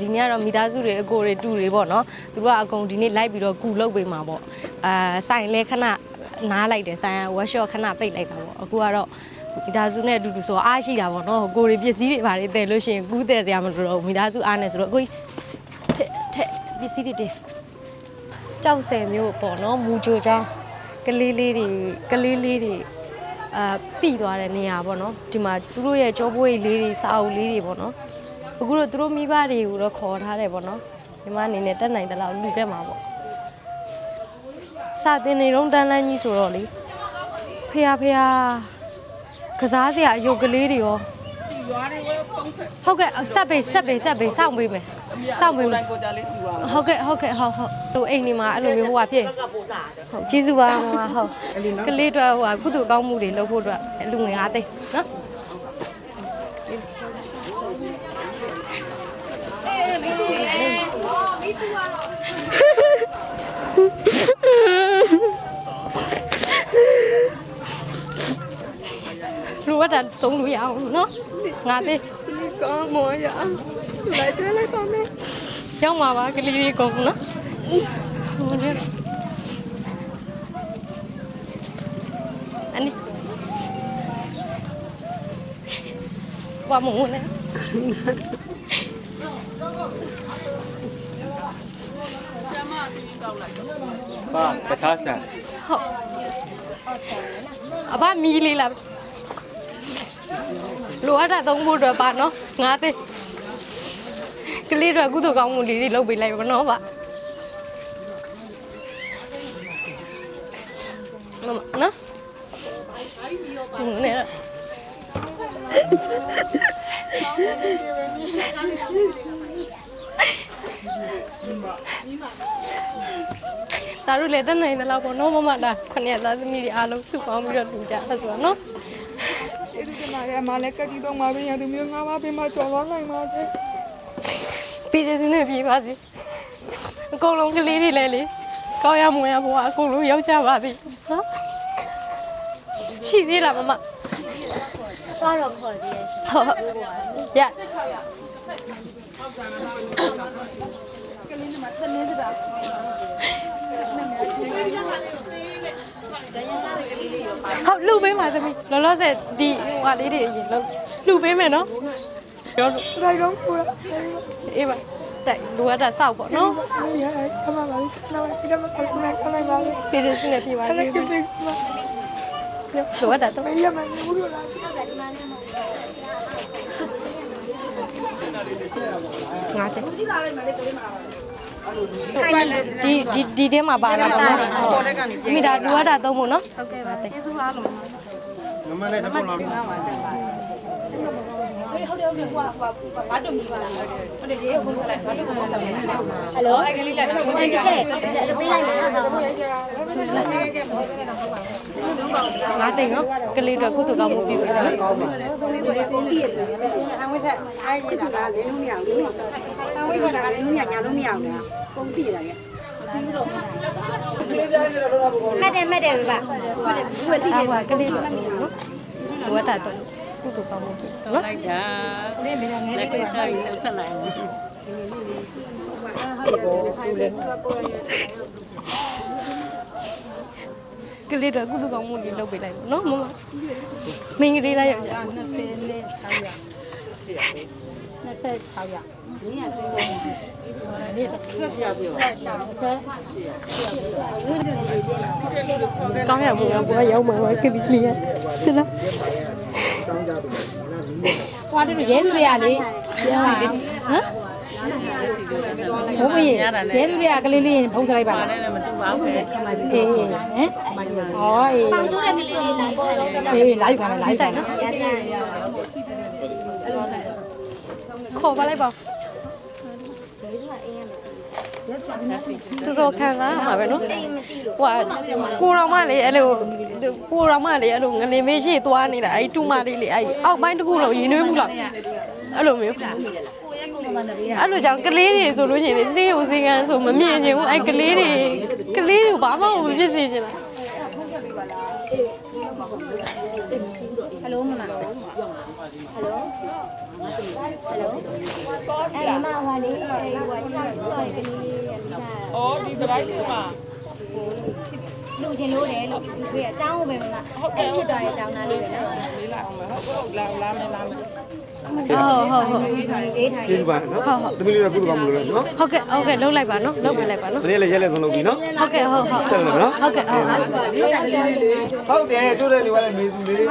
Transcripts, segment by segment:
ဒီနေ့ကတော့မိသားစုတွေအကိုတွေတူတွေပေါ့နော်သူတို့ကအကုန်ဒီနေ့လိုက်ပြီးတော့ကူလုပ်ပေးမှာပေါ့အာဆိုင်လဲခဏနားလိုက်တယ်ဆိုင်က workshop ခဏပိတ်လိုက်တာပေါ့အခုကတော့မိသားစုနဲ့အတူတူဆိုအားရှိတာပေါ့နော်ကိုတွေပစ္စည်းတွေဘာတွေတည်လို့ရှိရင်ကူးတည်စရာမလိုတော့ဘူးမိသားစုအားနေဆိုတော့အခုထက်ထက်ပစ္စည်းတွေတင်ကြောက်စဲမျိုးပေါ့နော်မူကြိုချောင်းကလေးလေးတွေကလေးလေးတွေအာပြီသွားတဲ့နေရာပေါ့နော်ဒီမှာသူတို့ရဲ့ကြောပွေးလေးတွေစာအုပ်လေးတွေပေါ့နော် အခုတော့သူတို့မိဘတွေကိုတော့ခေါ်ထားတယ်ပေါ့နော်ညီမအနေနဲ့တက်နိုင်တယ်လို့လူခဲ့မှာပေါ့စာတင်နေတော့တန်းလန်းကြီးဆိုတော့လေဖះဖះကစားစရာအယုတ်ကလေးတွေရောဟုတ်ကဲ့ဆက်ပေးဆက်ပေးဆက်ပေးစောင့်ပေးမယ်စောင့်ပေးမယ်ကိုကြလေးသူပါဟုတ်ကဲ့ဟုတ်ကဲ့ဟုတ်ဟုတ်ဟိုအိမ်နေမှာအဲ့လိုမျိုးဟိုဟာဖြစ်ဟုတ်ကျေးဇူးပါမမဟုတ်ကလေးတွေဟိုဟာကုသိုလ်ကောင်းမှုတွေလုပ်ဖို့အတွက်လူငွေအားသိန်းနော် รู้ว่าแต่ตรงหนูยาวเนาะงานดิก็มัวอย่าไหลเท่าไรตอนนี้ย่องมาว่ากันลีกงเนาะมันเนี่ยอันนี้ว่าหมูนะ ပါတခြားဆန်ဟုတ်အဘမီလေးလားလိုအပ်တာသုံးဖို့အတွက်ပါနော်ငါသိကလေးတွေကုသိုလ်ကောင်းမှုလေးတွေလုပ်ပေးလိုက်ပါနော်ဗျမမနော်နေရ ဒါတို့လည်းတက်နိုင်တယ်လို့ပေါ့နော်မမဒါခဏရသားသမီးတွေအားလုံးစုပေါင်းပြီးတော့လူကြအဲ့ဆိုတော့နော်ဒီကမှာရမလည်းကကြီးတော့မှာပြင်ရသူမျိုးငါးပါးပြင်မှာကြော်သွားနိုင်ပါစေပြည်သူနဲ့ပြည်ပါစေအကုန်လုံးကလေးတွေလည်းလေကောင်းရမွန်ရဘဝအကုန်လုံးရောက်ကြပါပြီနော်ရှိသေးလားမမသွားတော့ခေါ်သေးရဲ့ရှင်ဟုတ်ရ ဟုတ်လူပေးမှာသမီးလောလောဆယ်ဒီဟိုဟာလေးတွေအရင်လုံးလူပေးမယ်နော်ပြောလို့လိုက်တော့ကိုရအေးပါတိုက်လူရတာစောက်ပေါ့နော်ရရခမပါလိလာဒီကမှာခလိုက်ခလိုက်ပါလေပြည်သူနဲ့ပြည်ပါခလိုက်စေခလိုက်ပါလူ ရတာတော့ရမနေဘူးလားငါတဲ့ဒီဒီဒီထဲမှာပါလားပေါ့နော်ပေါ်တဲ့ကနေမိသားလူရတာသုံးဖို့နော်ဟုတ်ကဲ့ပါကျေးဇူးပါလို့နမနဲ့တပု တ်လောက်ဟယ်လိုအဲ့ကလေးလိုက်အဲ့တစ်ချက်တစ်ချက်ပေးလိုက်မယ်နော်ငါသိနော်ကလေးတော့ကုသကောင်းမှုပြုပြီနော်ကိုတည်ရတယ်အဝိထက်အားရတာကလည်းလုံးမရဘူးနော်အဝိထက်ကလည်းလုံးမရညာလုံးမရဘူးလားကိုတည်ရတယ်မှတ်တယ်မှတ်တယ်ဗျဘယ်တည်အဲ့ရဟိုကလေးတော့နော်လူရတာတော့ ကုသကောင်းမှုပြုနော်လိုက်တာလက်ကလေးချာပြီးဆက်လိုက်အောင်ကလေးတော့ကုသကောင်းမှုလေးလုပ်ပေးလိုက်ပေါ့နော်မမမင်းကလေးလိုက်ရကြ26ရက်26ရက်ဒီကတွေ့တော့ဒီတော့ဆက်ရပြီဆက်ကောင်းရမှုရောကိုရောက်မှာပါကလေးလေးရတလား ဟွာတို့ရဲသူတွေကလေပြောပါဟမ်ဘုမကြီးရဲသူတွေကကလေးလေးဖုံးစလိုက်ပါလားလည်းမတူပါဘူးလေအေးဟမ်ဟောအေးပေါင်ကျိုးတဲ့ကလေးလေးလိုက်ပေါ်တော့အေးလိုက်ပါလားလိုက်ဆိုင်နော်ခေါ်ပါလိုက်ပါ တော်တော်ခံစားရမှာပဲနော်ဟိုကိုတော်မလေးအဲ့လိုကိုတော်မလေးအဲ့လိုငလင်မေးရှိသွားနေတာအဲ့တူမလေးလေအဲ့အောက်ပိုင်းတစ်ခုလုံးရင်းနှွေးမှုလားအဲ့လိုမျိုးအဲ့လိုကြောင့်ကလေးတွေဆိုလို့ရှိရင်လေစေးရုံစေးကန်းဆိုမမြင်ချင်ဘူးအဲ့ကလေးတွေကလေးတွေကိုဘာမှမဖြစ်စေချင်လားဟယ်လိုမမဟယ်လို အဲ့မမလေးအဲ့ဟိုကချာတော့ကလေးရမိတာအော်ဒီပလိုက်လေးမှာလူချင်းလို့တယ်လို့ဒီအကြောင်းပဲမလားအဲ့ဖြစ်သွားတဲ့အကြောင်းသားလေးပဲနော်လေးလာအောင်မယ်ဟုတ်ဟုတ်လာလာမယ်လာမယ် ဟုတ်ဟုတ်ဟုတ်ဒီထိုင်ဒီပါနော်သမီးလေးကကုသကောင်းမလို့နော်ဟုတ်ကဲ့ဟုတ်ကဲ့လှုပ်လိုက်ပါနော်လှုပ်ပေးလိုက်ပါနော်တနေ့လည်းရက်လက်ဆုံးလုပ်ပြီနော်ဟုတ်ကဲ့ဟုတ်ဟုတ်ဆက်လို့နော်ဟုတ်ကဲ့ဟုတ်ဟုတ်ဟုတ်တယ်ကျိုးတဲ့လူကလည်းမေးသူလေး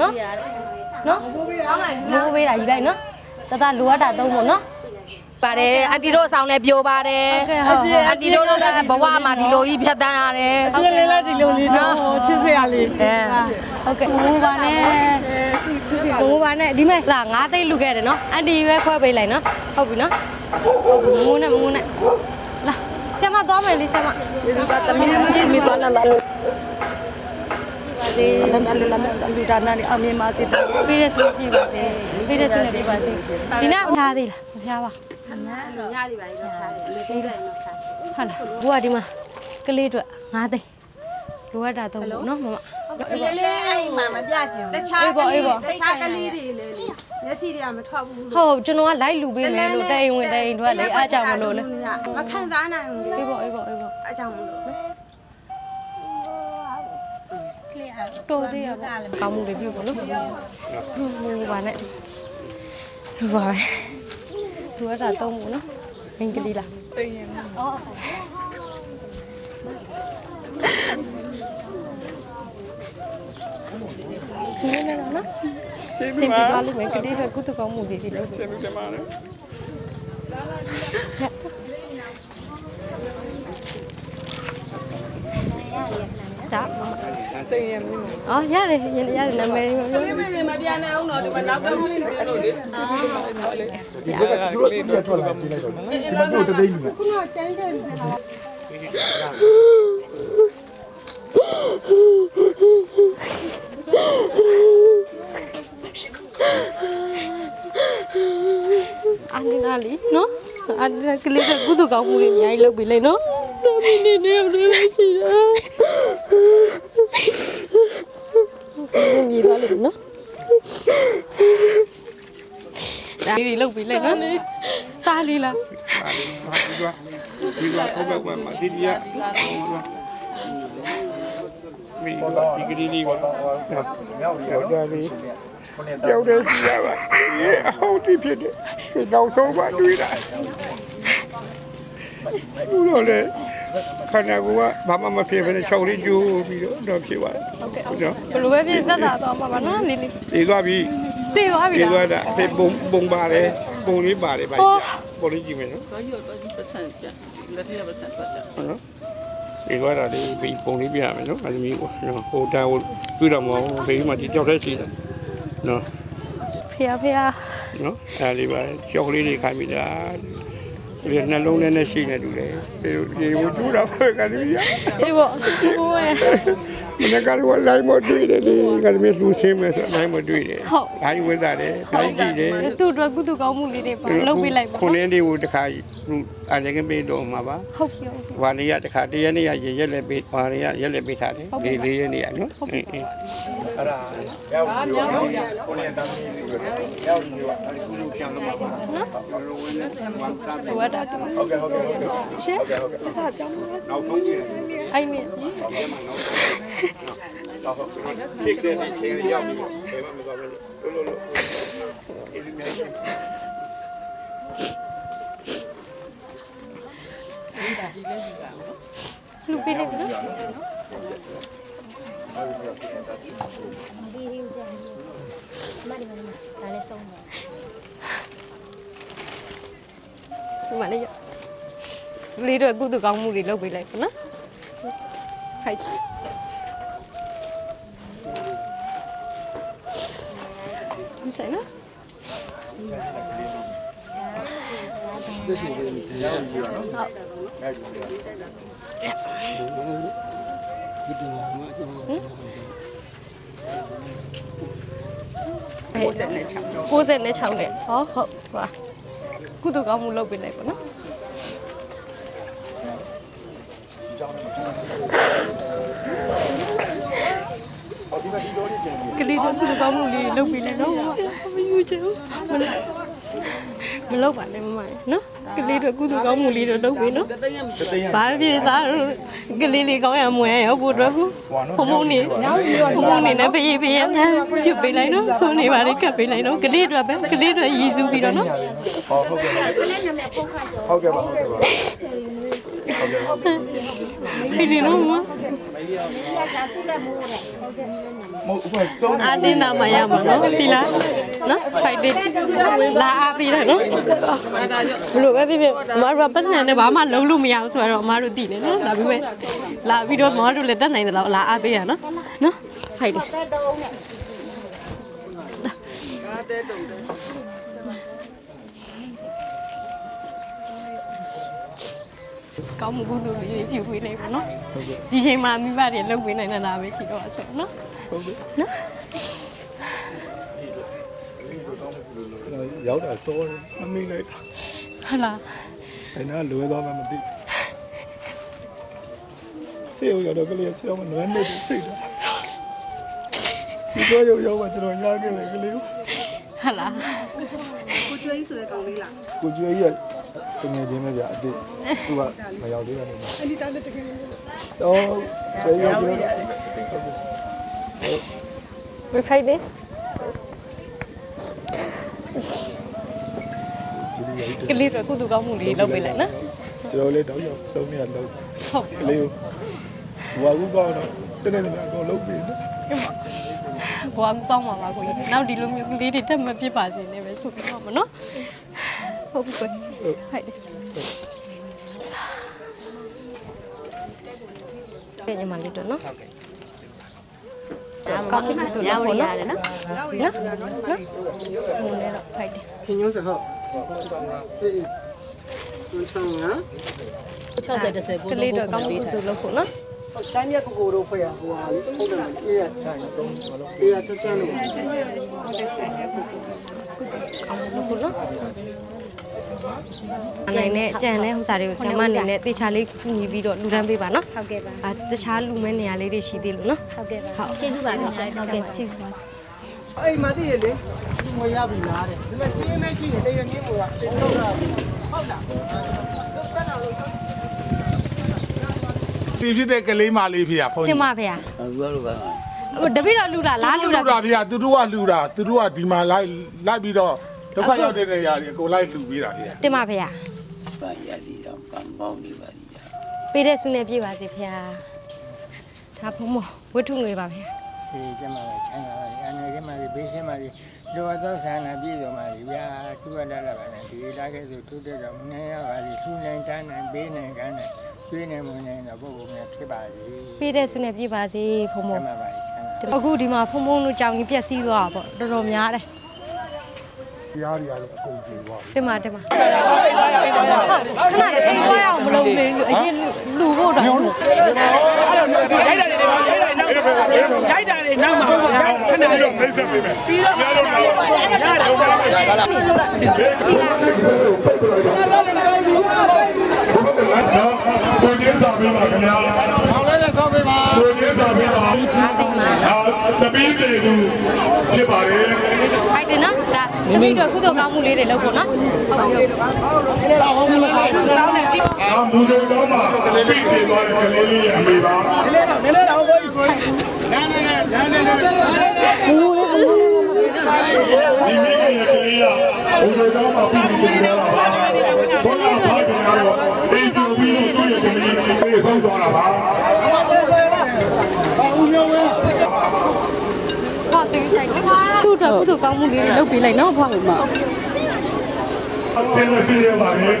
နော်နော်မိုးပေးတာမိုးပေးတာယူလိုက်နော်တတလိုအပ်တာသုံးဖို့နော် ပါတယ်အန်တီတို့ဆောင်လည်းပြိုပါတယ်ဟုတ်ကဲ့ဟုတ်ဟုတ် အန်တီတို့လည်းဘဝမှာဒီလိုကြီးဖြတ်တန်းရတယ် ဟုတ်ကဲ့လည်းဒီလိုလေးတော့ချစ်စရာလေးအဲ ဟုတ်ကဲ့မိုးပါနဲ့မိုးပါနဲ့ဒီမဲ့သာငါးသိန်းလူခဲ့တယ်နော်အန်တီပဲခွဲပေးလိုက်နော်ဟုတ်ပြီနော်ဟုတ်ပြီမိုးနဲ့မိုးနဲ့လာဆရာမသွားမယ်လေဆရာမဒီပါသမီးကြည့်မိသွားလာလာပါစေလန်လန်လန်လူဒါနာနေအမြင်ပါစေပေးတဲ့ဆုပြပါစေပေးတဲ့ဆုနဲ့ပြပါစေဒီနေ့ဖျားသေးလားမဖျားပါ ခဏတော့ညလေးပါတော့ထားတယ်အမေပေးတယ်ဟုတ်လားဘုရားဒီမှာကလေးအတွက်၅သိန်းလိုအပ်တာတော့ပေါ့နော်မမလေးလေးအဲ့မှာမပြချင်ဘူးတခြားအေးပေါ့အေးပေါ့တခြားကလေးတွေလေမျက်စိတွေကမထွက်ဘူးဟုတ်ဟုတ်ကျွန်တော်ကလိုက်လူပေးမယ်လို့တဲ့အိမ်ဝင်တဲ့အိမ်ထွက်လေအားကြောင့်မလို့လေမခံစားနိုင်ဘူးလေအေးပေါ့အေးပေါ့အေးပေါ့အကြောင်းမလို့တော်သေးရပါကောင်းမှုတွေပြုတ်ပေါ့နော်ဟိုဘာနဲ့ဟိုပါပဲ လိုအပ်တာတော့ပေါ့နော်မင်းကလေးလားတိတ်ရင်ဒီနေ့တော့နော်ကျေးစဇူးင်ပါပြသွားလိမ့်မယ်ကလေးတွေကုသကောင်းမှုတွေဒီလိုကျေးဇူးတင်ပါတယ် ဒါတိတ်ရင်မင်းအော်ရတယ်ရတယ်ရတယ်နာမည်လေးဒီမင်းမပြန်နိုင်အောင်တော့ဒီမှာနောက်တော့ရှိတယ်လို့လေဒီဘက်ကသူတို့သူတို့ထွက်လာပြီးလိုက်တော့ဒီမှာတို့တသိန်းကြီးပဲအာနီနာလီနော်အာနီနာကလေးကကုသကောင်းမှုတွေအများကြီးလုပ်ပြီလေနော် တော်ပြီနေနေနေမရှိတာစင်ပြေသွားလို့နော်ဒါလေးလုပ်ပြီလေနော်တားလေးလားဒီကဟုတ်ကဲ့ပါမဒီဒီကမီဒီကဒီဒီပါမြောက်ရောဒါလေးကြောက်တယ်ကြည့်ရ ပါရေဟုတ်ဒီဖြစ်တယ်ဒီနောက်ဆုံးပါတွေ့တာဘူးလို့လေခန္ဓာကိုယ်ကဘာမှမဖြစ်ဘဲနဲ့ချောက်လေးကျိုးပြီးတော့တော့ဖြစ်သွားတယ်ဟုတ်ကဲ့ဘလိုပဲဖြစ်သက်သာတော့မှာပါနော်လေးလေးဒီသွားပြီသိသွားပြီဒီလားသွားတာဒီပုံပုံပါတယ်ပုံလေးပါတယ်ဗျာဟောပုံလေးကြည့်မယ်နော်တော့ရတော့ဒီပတ်စံကြလက်ထက်ပတ်စံထွက်ကြဟုတ်နော်ဒီသွားတာလေးပြီးပုံလေးပြရမယ်နော်အဲလိုမျိုးပေါ့နော်ဟိုတာဟိုတွေ့တော့မဟုတ်ဘေးမှာဒီကြောက်တဲ့ရှိတယ်နော်ဖေဖေနော်အဲလေးပါကြောက်လေးတွေခိုင်းမိတာ ဒီနှလုံးထဲနဲ့ရှိနေတူတယ်ဒီဒီဟိုကျူတာပဲကလေးရအေးပေါ့ဟိုရဲ့ မနေ့ကတော့လိုင်းမတွေ့တယ်လေကလေးလူရှင်းမယ်ဆိုလိုင်းမတွေ့တယ်အိုင်းဝဲတာတယ်ဖိုင်းကြည့်တယ်သူ့အတွက်ကုသကောင်းမှုလေးတွေပါလုပ်ပေးလိုက်ပါခုနှစ်လေးကိုတခါအလည်းကပေးတော့မှာပါဟုတ်ပြီဟုတ်ပြီဝါလေးရတခါတရက်နေ့ရရက်လက်ပေးဝါလေးရရက်လက်ပေးထားတယ်လေးလေးရက်နေ့ရနော်အင်းအင်းအဲ့ဒါရောက်ပြီရောကိုနေတမ်းကြီးလေးရောက်ပြီရောအဲ့ဒီကုလူပြန်တော့မှာပါလိုအပ်တာတော့ဟုတ်ကဲ့ဟုတ်ကဲ့ဟုတ်ကဲ့ရှင်ဟုတ်ကဲ့နောက်ဆုံးကြည့်အဲ့နေတော့ဟုတ်ကဲ့ခေတ်တဲ့ခေတ်ရောက်ပြီဘယ်မှာမသွားဘူးလို့လို့လို့အဲ့ဒီမျိုးလူပေးလိုက်ပြီနော်ဒီလေးကိုမဒီမဒီဒါလည်းဆုံးတယ်ဒီမှာလေးရလေးတို့ကုသကောင်းမှုတွေလုပ်ပေးလိုက်ပါနော်ဟိုက် မဆိုင်နော်သိရှိတယ်ရောက်ပြီရောနော်ဟုတ်ကဲ့ဟုတ်ကဲ့96နဲ့6နဲ့ဟောဟုတ်ပါကုသကောင်းမှုလုပ်ပေးလိုက်ပါနော် ဟောဒီမှာဒီ လိုလေးပြန်ကလေးတို့ကုသကောင်းမှုလေးလုပ်ပေးလိုက်နော်မယူချင်ဘူးမလုပ်မလုပ်ပါနဲ့မမနော်ကလေးတို့ကုသကောင်းမှုလေးတို့လုပ်ပေးနော်ဘာဖြစ်သားတို့ကလေးလေးကောင်းရမွေးရောဖို့အတွက်ကူဖုံဖုံနေဖုံဖုံနေနဲ့ဖေးဖေးရမ်းပြုတ်ပေးလိုက်နော်ဆုံးနေပါလေကပ်ပေးလိုက်နော်ကလေးတို့ပဲကလေးတို့ရည်စူးပြီးတော့နော်ဟုတ်ကဲ့ပါဟုတ်ကဲ့ပါဖေးနေနော်မ မဟုတ်ဘူးစုံးအာတင်နာမရမှာနော်ဒီလားနော်ဖိုက်တယ်လာအားပေးတယ်နော်ဘလို့ပဲဖြစ်ဖြစ်အမတို့ကပတ်စံနဲ့ဘာမှလုံးလို့မရဘူးဆိုတော့အမတို့သိတယ်နော်ဒါပေမဲ့လာပြီးတော့မမတို့လည်းတက်နိုင်တယ်လို့လာအားပေးရနော်နော်ဖိုက်တယ် ကောင်းမှုကုသိုလ်လေးပြုပေးလိုက်ပါနော်ဒီချိန်မှာမိဘတွေလုပ်ပေးနိုင်တဲ့လားပဲရှိတော့ဆိုတော့နော်နော်ရောက်တာစောတယ်မမိလိုက်တာဟုတ်လားအဲ့နာလွယ်သွားမှမသိစေရောက်တော့ကလေးချောင်းမနွမ်းနေတယ်စိတ်တာဒီတော့ရောက်ရောက်မှကျွန်တော်ရခဲ့တယ်ကလေးကို ဟုတ်လားကိုကျွေးကြီးကတငယ်ချင်းပဲဗျာအစ်သူကမရောက်သေးတာနေအဲ့ဒီတားတဲ့တကယ်တော့ကျွေးရောက်ကျွန်တော်ဝေဖိုက်တယ်ကြည့်ရည်ကလေးတို့ကုသကောင်းမှုလေးလုပ်ပေးလိုက်နော်ကျွန်တော်လည်းတော့ရောက်စုံနေရတော့ဟုတ်ကလေးကိုဘွားကူကောင်းတော့တနေ့တည်းအကုန်လုပ်ပြီးနော် ဘွားကောင်းပါပါကိုကြီးနောက်ဒီလိုမျိုးကလေးတွေတက်မပြစ်ပါစေနဲ့ပဲဆိုပြီးတော့မနော်ဟုတ်ပြီကိုဖိုက်တယ်ညမလေးတော့နော်ဟုတ်ကဲ့ကောင်းမှုတို့လုပ်ဖို့နော်နော်နော်ဟိုလည်းတော့ဖိုက်တယ်ခင်ညိုးစဟုတ်အေးတွန်းချောင်းကကလေးတော့ကောင်းမှုတို့လုပ်ဖို့နော် ဆိုင်ရကိုကိုတို့ဖွဲ့ရဟိုဟာလေဟုတ်တယ်အေးရဆိုင်တုံးအေးရချက်ချက်လို့ကောင်းမှုလုပ်ဖို့နော်နိုင်နဲ့ကြံတဲ့ဟိုစားတွေကိုဆရာမအနေနဲ့တေချာလေးကူညီပြီးတော့လူတန်းပေးပါနော်ဟုတ်ကဲ့ပါအာတခြားလူမဲနေရာလေးတွေရှိသေးလို့နော်ဟုတ်ကဲ့ပါဟုတ်ကျေးဇူးပါခင်ဗျာဟုတ်ကဲ့ပါကျေးဇူးပါအဲ့မသိရလေဒီငွေရပြီလားတဲ့ဒီမဲ့စီးမဲရှိနေတရမြင့်ကိုကတင်တော့တာဟုတ်လားတက်တော့လို့ ဒီဖြစ်တဲ့ကလေးမလေးဖေဖုန်းတင်ပါဖေဟာပြောလို့ပါဟိုတပိတော့လူတာလားလူလူတာတာဖေသူတို့ကလူတာသူတို့ကဒီမှာလိုက်လိုက်ပြီးတော့ဒုက္ခရောက်တဲ့နေရာတွေအကုန်လိုက်လူပြီးတာဖေတင်ပါဖေဟာပါရသည်တော့ကံကောင်းနေပါလိမ့်မယ်ပေးတဲ့ဆုနဲ့ပြေပါစေဖေဟာဒါဖုံမဝတ္ထုငွေပါဖေဟာဒီကျမကချမ်းသာပါလေအနေကျမကြီးဘေးစင်းပါလေလောသောဆန္ဒပြည့်စုံပါလေဗျာသူကလာလာပါနဲ့ဒီလာခဲ့ဆိုသူတဲ့တော့မနေရပါလေသူနိုင်တန်းနိုင်ဘေးနိုင်ကန်းနိုင် ကျွေးနေမွေးနေတော့ပုဂ္ဂိုလ်များဖြစ်ပါလေပေးတဲ့ဆုနဲ့ပြေပါစေဖုံမကျမပါလေချမ်းသာအခုဒီမှာဖုံဖုံတို့ကြောင်ကြီးပြက်စီးသွားတာပေါ့တော်တော်များတယ်ရားတွေကတော့အကုန်ပြေသွားပြီတင်ပါတင်ပါဟုတ်ခဏလေးပြေးသွားရအောင်မလုပ်လေအရင်လူဖို့တော့ရိုက်တာတွေ နောက်မှာခဏတော့မိတ်ဆက်ပေးမယ်ပြီးတော့ရတော့တော့ရတယ်ကိုကျင်းစာပေးပါခင်ဗျာဟောင်းလည်းဆောက်ပေးပါ ကိုကျင်းစာပေးပါဒီချားစိတ်မှာအာတပင်းပြည်သူဖြစ်ပါတယ်ဖိုက်တယ်နော်ဒါတမိတို့ကုသိုလ်ကောင်းမှုလေးတွေလုပ်ဖို့နော်ဟုတ်ပြီဟုတ်ပြီအာဘူဇောကျောင်းမှာပြည့်ပြည့်သွားတဲ့ကလေးလေးရဲ့အမေပါနည်းနည်းတော့နည်းနည်းတော့ကိုကြီးကိုကြီးနန်းနန်းနန်းနန်းနန်းဒီမိခင်ရဲ့ကလေးကဘူဇောကျောင်းမှာပြည့်ပြည့်သွားတာပါ ဘောလာဖားကတော့တိတ်တူပြီးတော့သူ့ရဲ့ကလေးကိုပြေဆုံးသွားတာပါဟောတင်းဆိုင်နော်သူ့တော့ကုသိုလ်ကောင်းမှုလေးတွေလုပ်ပေးလိုက်နော်ဖွားမှာ ဆင်းလို့ရှိရပါတယ်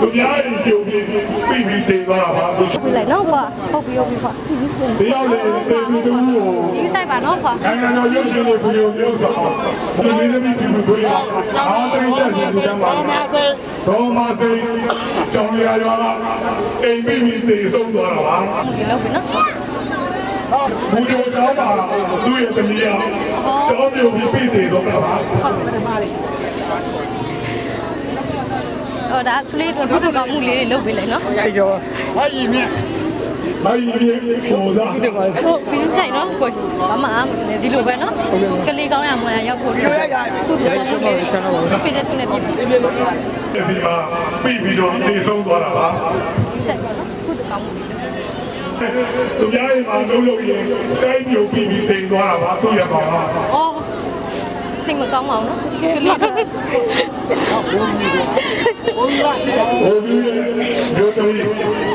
သူများရင်ကြုံပြီးပြီးပြီးတင်သွားတာပါသူပေးလိုက်နော်ဖွားဟုတ်ပြီဟုတ်ပြီဖွားတယောက်လေတေသူတူကိုဒီဆိုင်ပါနော်ဖွားနိုင်ငံတော်ရုပ်ရှင်လေးဗီဒီယိုမျိုးဆောင်ဒီမင်းသမီးပြည်သူတွေအားသိချက်နေကြပါလားဒေါ်မစိန်တောင်ရရွာကအိမ်ပြီးပြီးတင်ဆုံးသွားတာပါဒီလုပ်ပြီနော်ဘူဒီယိုကျောင်းမှာသူ့ရဲ့တမီးကကျောင်းမျိုးပြီးပြီးတင်သွားတာပါဟော ဒါကလေးတို့ကုသိုလ်ကောင်းမှုလေးတွေလုပ်ပေးလိုက်နော်စိတ်ကြောဟာကြီးမြတ်မိုင်းပြေပေါ်စားဟုတ်ပြီးဆိုင်နော်ကိုဘာမှဒီလိုပဲနော်ကလေးကောင်းရမလားရောက်ဖို့ရိုက်ရိုက်ကုသကောင်းမှုလေးချမ်းတော့ပြည့်တဲ့ဆုနဲ့ပြည့်ပြီးဒီမှာပြီးပြီးတော့နေဆုံးသွားတာပါဆိုင်ပါနော်ကုသကောင်းမှုလေးသူများရဲ့မှာလုံးလုံးရင်တိုင်းပြိုပြီးပြီးတိမ်သွားတာပါသူ့ရကောင်ကအော် စိတ်မကောင်းပါဘူးနော်ကလေးကဟိုပြီးရဲ့မျိုးသမီး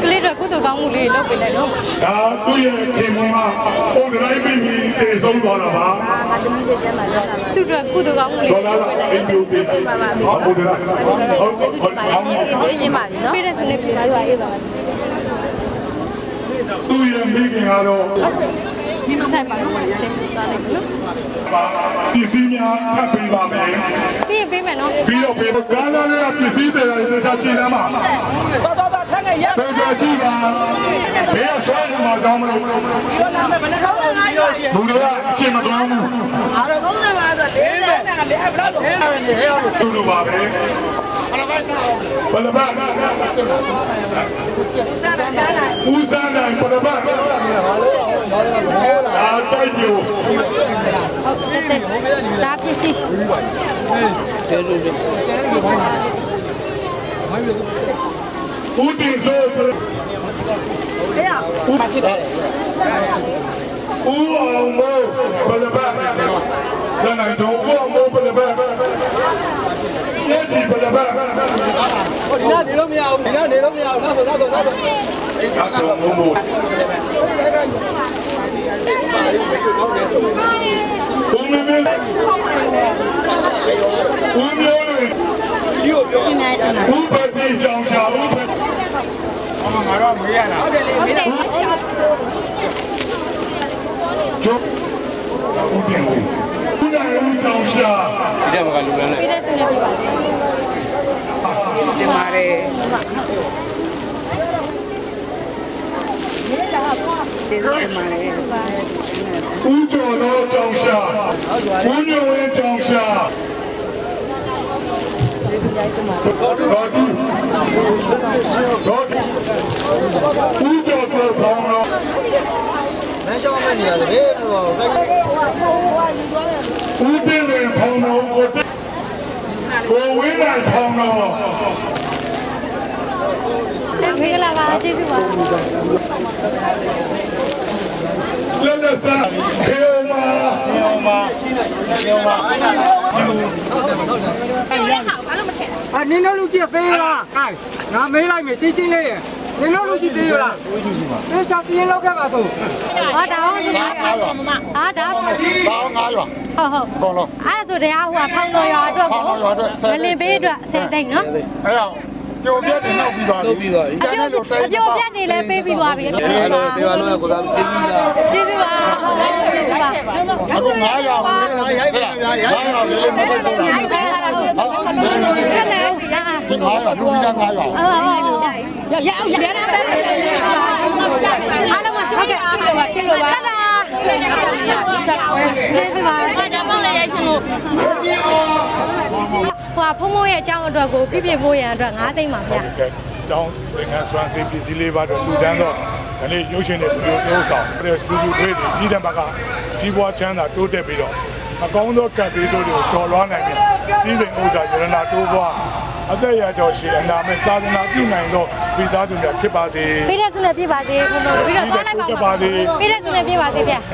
ကလေးတော့ကုသကောင်းမှုလေးလုပ်ပေးလိုက်နော်ဒါသူ့ရဲ့ခင်မကပုံတိုင်းပြီးပြီးတိမ်ဆုံးသွားတာပါသူတို့ကုသကောင်းမှုလေးဒေါ်လာလုပ်ပေးလိုက်အိမ်ပြိုပြီးဟုတ်ဟုတ်တယ်ဟုတ်ဟုတ်အောင်ပြေးရှင်းပါပြီနော်ပြည့်တဲ့ဆုနဲ့ပြည့်ပါလို့အေးပါသူ့ရဲ့မိခင်ကတော့ဒီမ ဆိုင်ပါနော်စိတ်ဆူသွားလိုက်နော်ပစ္စည်းများထပ်ပေးပါမယ်ပြီးရင်ပေးမယ်နော်ပြီးတော့ဘေကားသားတွေကပစ္စည်းတွေတေချာချိန်သားမှာတော်တော်တော်ထက်နဲ့ရတေချာကြည့်ပါဘယ်ဆွဲနေမှာကြောင်းမလို့ဒီတော့နာမည်ဘယ်နှခေါင်းလဲငါရောဘူးတွေကအချိန်မကောင်းဘူးအားတော့35ဆိုလေးနဲ့ကလေးဘယ်လိုလဲဟဲ့ဟဲ့တူတူပါပဲ ဘယ်လိုပဲဘယ်လိုပဲဦးစားနိုင်ဘယ်လိုပဲအားတိုက်ပြိုဟုတ်တက်တက်ဒါပစ္စည်းဦးတင်ဆိုဟဲ့ဦးချစ်တယ်ဦးအောင်မိုးဘယ်လိုပဲခဏတော့ဦးအောင်မိုးဘယ်လိုပဲ ရဲ့ကြည့်ဘယ်လိုပဲဒီနာနေလို့မရဘူးဒီနာနေလို့မရဘူးနောက်ဆိုနောက်ဆိုနောက်ဆိုအကောင်မိုးမိုးဦးမင်းမင်းဦးမျိုးတွေဒီကိုပြောဦးပတိကြောင်ချာဦးပအမငါတော့မေးရတာဟုတ်တယ်ကျုပ်ဦး တင်ဦးဦးနိုင်ဦးကြောင်ချာပြည့်တဲ့ဆုနဲ့ပြပါစေတင်ပါတယ်ဦးကျော်တော်ကြောင်ချာဦးညဝင်းကြောင်ချာတော်တူတော်တူဦးကျော်တော်ဖောင်းတော်မန်းရှောင်းမဲ့နေရတယ်ဟိုက ဦးတင်ဝင်ဖောင်းတော်ကိုတက်ကိုဝင်းနိုင်ဖောင်းတော်မင်္ဂလာပါကျေးဇူးပါလက်လက်စားခေယမာခေယမာခေယမာအာနင်းတို့လူကြီးပေးလားအဲငါမေးလိုက်မယ်ရှင်းရှင်းလေး နင်းတို့လူကြီးပေးရလားပေးချစီရင်လောက်ခဲ့ပါစို့ဟောဒါအောင်ဆိုပါအာဒါပေါင်း9ရွာဟုတ်ဟုတ်ကောလုံးအဲ့ဒါဆိုတရားဟိုကဖောင်းတော်ရွာအတွက်ကိုဖောင်းတော်ရွာအတွက်ဆယ်မလင်ပေးအတွက်ဆယ်သိန်းနော်အဲ့တော့ကြိုပြတ်တင်နောက်ပြီးသွားပြီပြီးသွားပြီအပြိုအပြိုပြတ်နေလဲပေးပြီးသွားပြီအပြိုပါဒီမှာလို့ကိုကကျေးဇူးလားကျေးဇူးပါဟုတ်ကဲ့ကျေးဇူးပါအခု9ရွာကိုရိုက်ပြန်ဗျာရိုက်တော့လေးလေးမသိဘူးဟုတ်တယ်ဟုတ်တယ် ဒီ9ရွာလူကြီးက9ရွာအော်ဟုတ်ဟုတ်ရရအောင်ရရမ်းပဲအားလုံးဟုတ်ကဲ့ချင်းလိုပါချင်းလိုပါတဒါကျေးဇူးပါဒါပေါက်လည်းရိုက်ချင်လို့ဟိုဖုံဖုံရဲ့အကြောင်းအတွက်ကိုပြည့်ပြည့်ဖို့ရန်အတွက်9သိန်းပါဗျာကဲကျောင်းသင်္ကန်းစွမ်းစေပစ္စည်းလေးပါတော့လူတန်းတော့ဒီနေ့ရုပ်ရှင်တွေဗီဒီယိုပြောဆောင် press video တွေပြည်တဲ့ဘက်ကကြီးပွားချမ်းသာတိုးတက်ပြီးတော့အကောင်းသောကပ်သေးတို့တွေကိုကျော်လွှားနိုင်ပြီးစီးစိမ်ဥစ္စာရတနာတိုးပွား အသက်ရကျော်ရှိအနာမဲ့သာသနာပြုနိုင်သောဝိသားသူများဖြစ်ပါစေပေးတဲ့ဆုနဲ့ပြပါစေဘုံဘုံပြီးတော့သွားလိုက်ပါဦးပေးတဲ့ဆုနဲ့ပြပါစေဗျာ